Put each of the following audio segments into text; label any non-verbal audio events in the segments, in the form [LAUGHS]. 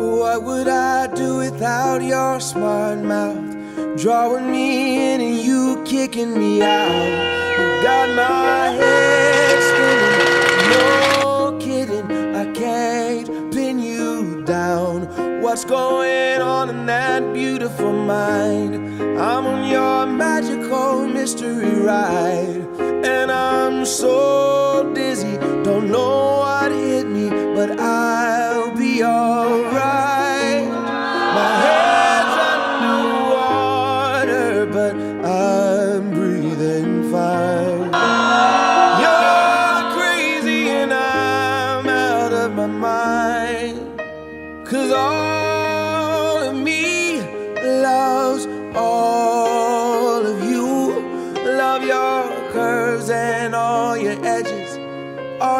What would I do without your smart mouth? Drawing me in and you kicking me out. Got my head What's going on in that beautiful mind? I'm on your magical mystery ride. And I'm so dizzy, don't know what hit me, but I'll be alright. My head's underwater, but I'm breathing fine. You're crazy and I'm out of my mind. Cause all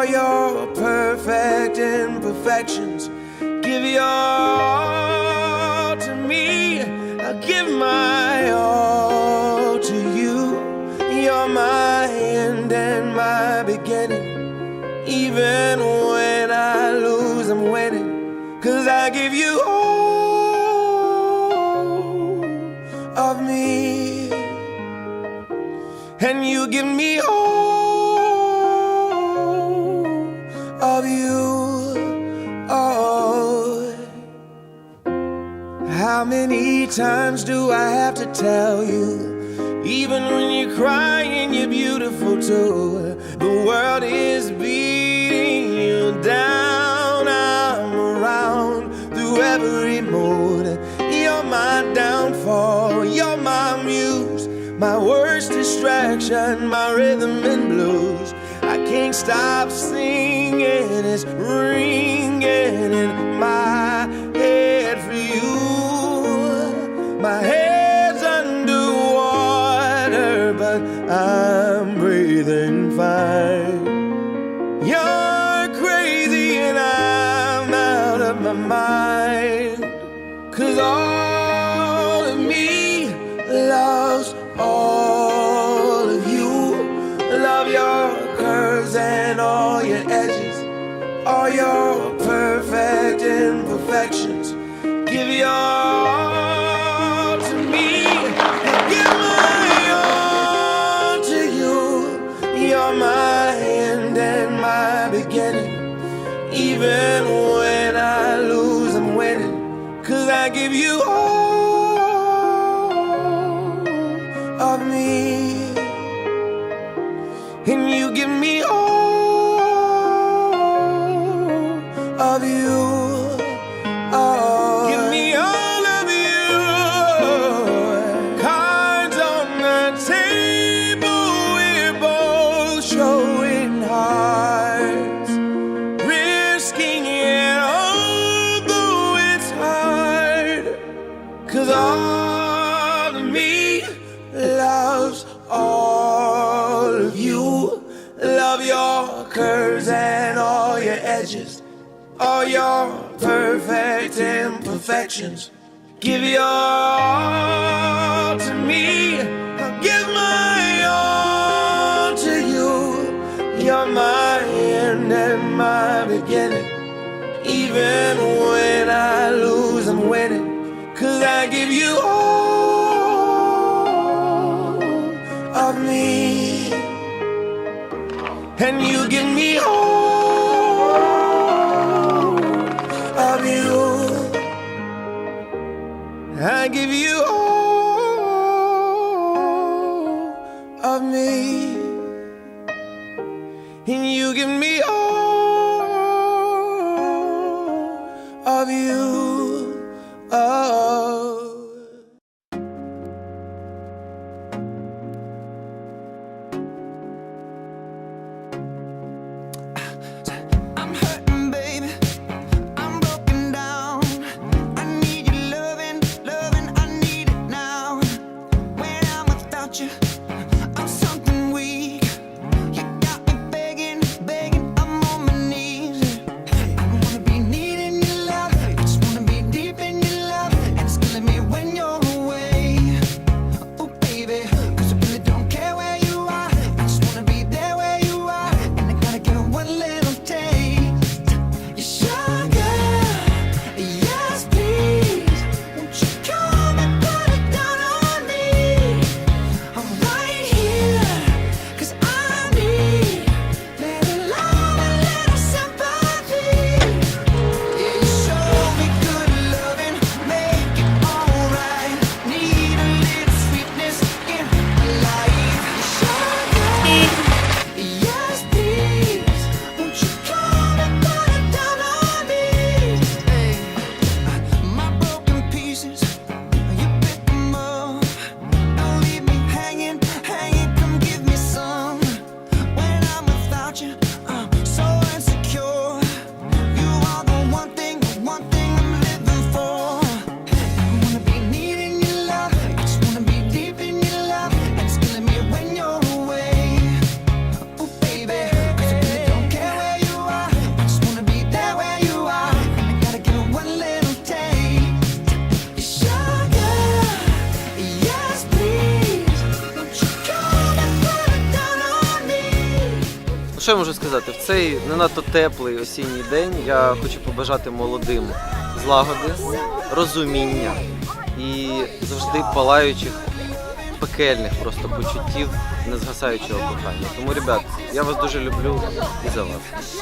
all your perfect imperfections. Give your all to me. I'll give my all to you. You're my end and my beginning. Even when I lose, I'm winning. Cause I give you all of me. And you give me all How many times do I have to tell you? Even when you're crying, you're beautiful too. The world is beating you down. I'm around through every mood. You're my downfall. You're my muse. My worst distraction, my rhythm and blues. I can't stop singing. It's ringing in my curves and all your edges, all your perfect imperfections. Give your all to me, and give my all to you. You're my end and my beginning. Even when I lose, I'm winning. Cause I give you all imperfections. Give your all to me. I'll give my all to you. You're my end and my beginning. Even I give you all without you. Що я можу сказати? В цей не надто теплий осінній день я хочу побажати молодим злагоди, розуміння і завжди палаючих, пекельних просто почуттів незгасаючого кохання. Тому, ребят, я вас дуже люблю і за вас.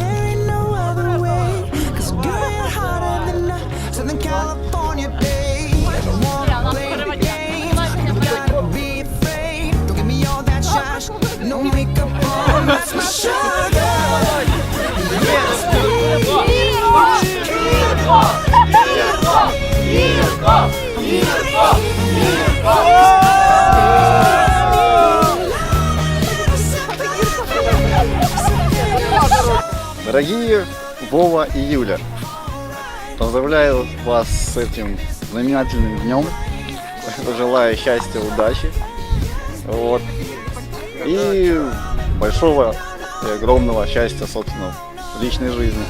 Дорогие Вова и Юля, поздравляю вас с этим знаменательным днем. Желаю счастья, удачи. Вот. И большого и огромного счастья, собственно, в личной жизни.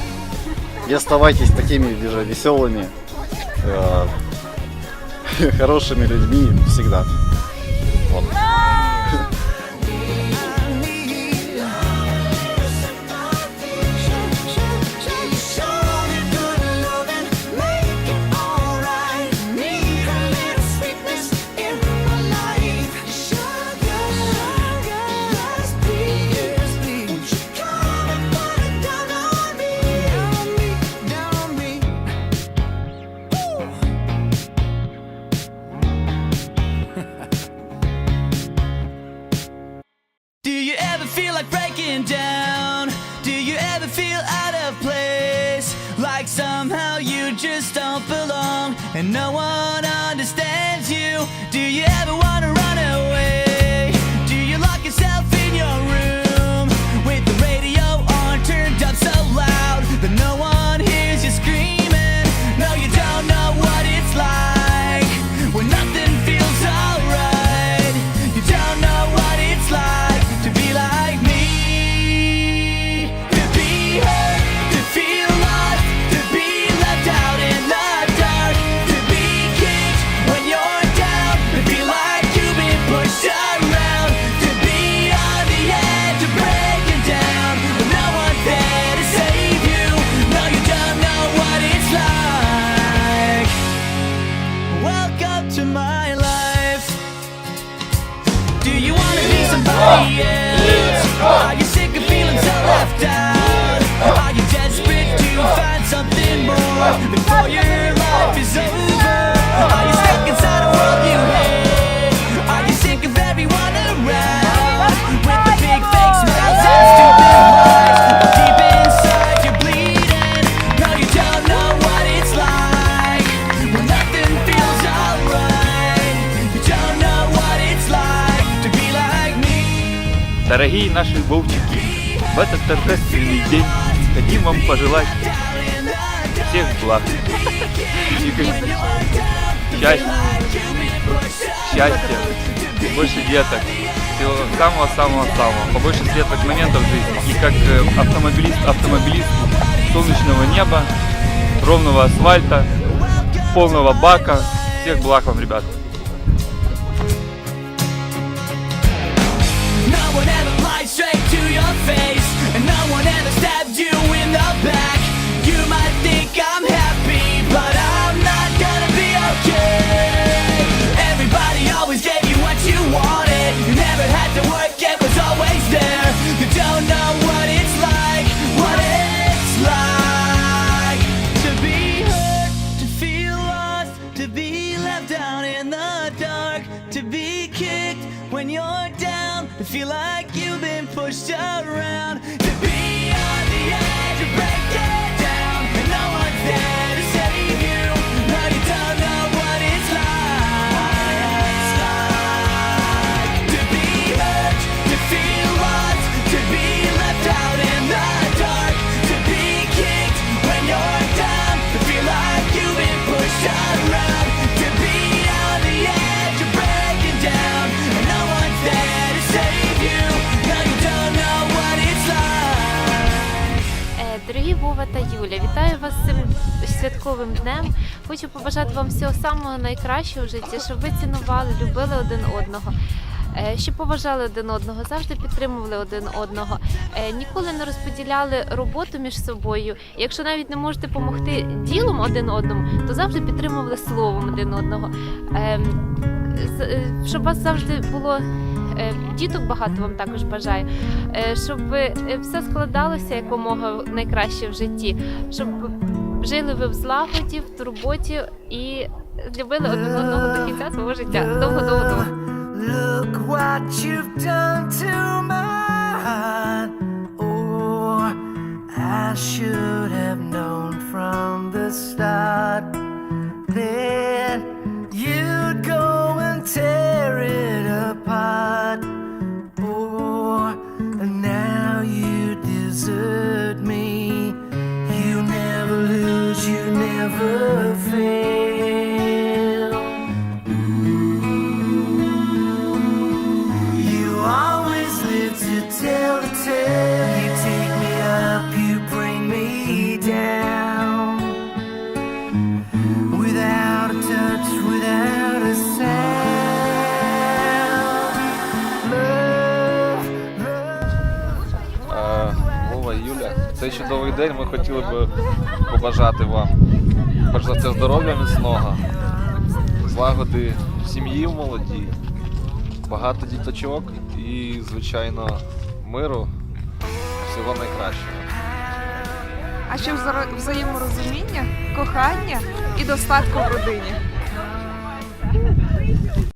И оставайтесь такими же веселыми, э, [LAUGHS] хорошими людьми всегда. And no one Дорогие наши вовчики, в этот торжественный день хотим вам пожелать всех благ, счастья, счастья, больше деток, всего самого-самого-самого, побольше светлых моментов в жизни. И как э, автомобилист автомобилисту солнечного неба, ровного асфальта, полного бака. Всех благ вам, ребят. Face, and no one ever stabbed you in the back. You might think I'm happy, but I'm not gonna be okay. Everybody always gave you what you wanted. You never had to work, it was always there. You don't know what it's like, what it's like to be hurt, to feel lost, to be left down in the dark, to be kicked when you're down, to feel like you've been pushed around, to be on the edge of breaking down, and no one's there святковим днем. Хочу побажати вам всього самого найкращого в житті, щоб ви цінували, любили один одного. е, Щоб поважали один одного, завжди підтримували один одного, е, ніколи не розподіляли роботу між собою. Якщо навіть не можете допомогти ділом один одному, то завжди підтримували словом один одного. Ем, з- е, Щоб вас завжди було діток багато вам також бажаю, е, щоб е, все складалося якомога найкраще в житті, щоб жили ви в злагоді, в турботі і любили один одного до кінця свого життя. Довго-довго. Never fail. Е, Вова, Юля, цей чудовий день ми хотіли б побажати вам перш за все здоров'я міцного, злагоди сім'ї в молодій, багато діточок і, звичайно, миру, всього найкращого. а ще взаєморозуміння, кохання і достатку в родині.